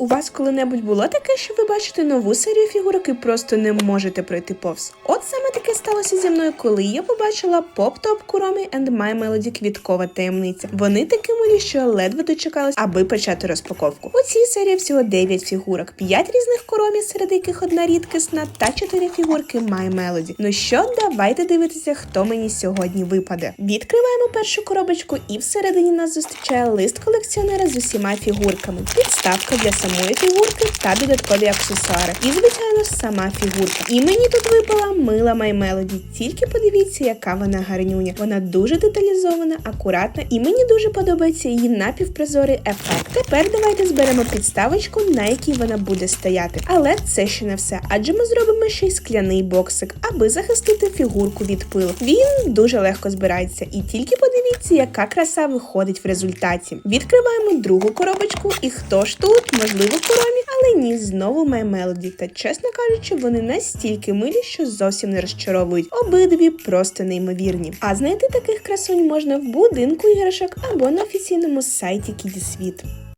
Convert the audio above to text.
У вас коли-небудь було таке, що ви бачите нову серію фігурок і просто не можете пройти повз? От саме таке сталося зі мною, коли я побачила поп-топ Kuromi and My Melody квіткова таємниця. Вони такі милі, що ледве дочекались, аби почати розпаковку. У цій серії всього 9 фігурок, 5 різних Kuromi, серед яких одна рідкісна, та 4 фігурки My Melody. Ну що, давайте дивитися, хто мені сьогодні випаде. Відкриваємо першу коробочку, і всередині нас зустрічає лист колекціонера з усіма фігурками, підставка для самої фігурки та додаткові аксесуари. І, звичайно, сама фігурка. І мені тут випала мила My Melody. Тільки подивіться, яка вона гарнюня. Вона дуже деталізована, акуратна, і мені дуже подобається її напівпрозорий ефект. Тепер давайте зберемо підставочку, на якій вона буде стояти. Але це ще не все, адже ми зробимо ще й скляний боксик, аби захистити фігурку від пилу. Він дуже легко збирається, і тільки подивіться, яка краса виходить в результаті. Відкриваємо другу коробочку, і хто ж тут? Можливо, Куромі, але ні, знову My Melody. Та чесно кажучи, вони настільки милі, що зовсім не розчаровують. Обидві просто неймовірні. А знайти таких красунь можна в будинку іграшок або на офіційному сайті Кідісвіт.